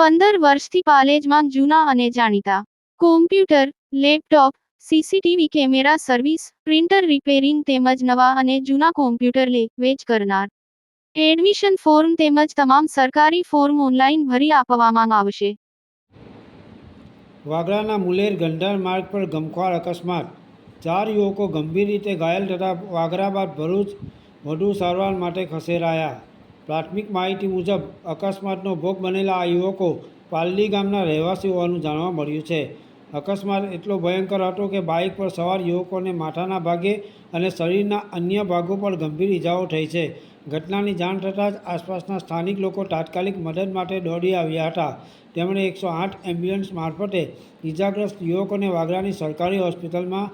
પંદર વર્ષથી પાલેજમાં જૂના અને જાણીતા. Computer laptop CCTV camera service printer repairing તેમજ નવા અને જૂના કોમ્પ્યુટર લે, વેચ કરનાર. એડમિશન ફોર્મ તેમજ તમામ સરકારી ફોર્મ ઓનલાઈન ભરી આપવામાં આવશે. વાગરાના મુલેર ગંઢાર માર્ગ પર ગમખ્વાર અકસ્માત. ચાર યુવકો ગંભીર રીતે ઘાયલ થતાં વાગરા બાદ ભરૂચ વધુ સારવાર માટે ખસેડાયા. પ્રાથમિક માહિતી મુજબ અકસ્માતનો ભોગ બનેલા આ યુવકો પાલડી ગામના રહેવાસી હોવાનું જાણવા મળ્યું છે. અકસ્માત એટલો ભયંકર હતો કે બાઇક પર સવાર યુવકોને માથાના ભાગે અને શરીરના અન્ય ભાગો પર ગંભીર ઇજાઓ થઈ છે. ઘટનાની જાણ થતાં જ આસપાસના સ્થાનિક લોકો તાત્કાલિક મદદ માટે દોડી આવ્યા હતા. તેમણે એકસો આઠ એમ્બ્યુલન્સ મારફતે ઇજાગ્રસ્ત યુવકોને વાગરાની સરકારી હોસ્પિટલમાં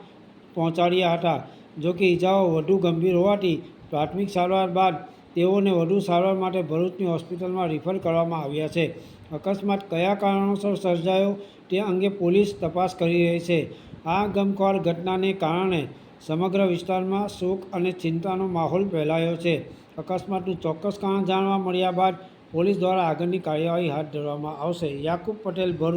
પહોંચાડ્યા હતા. જો કે ઇજાઓ વધુ ગંભીર હોવાથી પ્રાથમિક સારવાર બાદ તેઓને વધુ સારવાર માટે ભરૂચની હોસ્પિટલમાં રિફર કરવામાં આવ્યા છે. અકસ્માત કયા કારણોસર સર્જાયો તે અંગે પોલીસ તપાસ કરી રહી છે. આ ગમખ્વાર ઘટનાને કારણે સમગ્ર વિસ્તારમાં શોક અને ચિંતાનો માહોલ ફેલાયો છે. અકસ્માતનું ચોક્કસ કારણ જાણવા મળ્યા બાદ પોલીસ દ્વારા આગળની કાર્યવાહી હાથ ધરવામાં આવશે. યાકુબ પટેલ, ભરૂચ.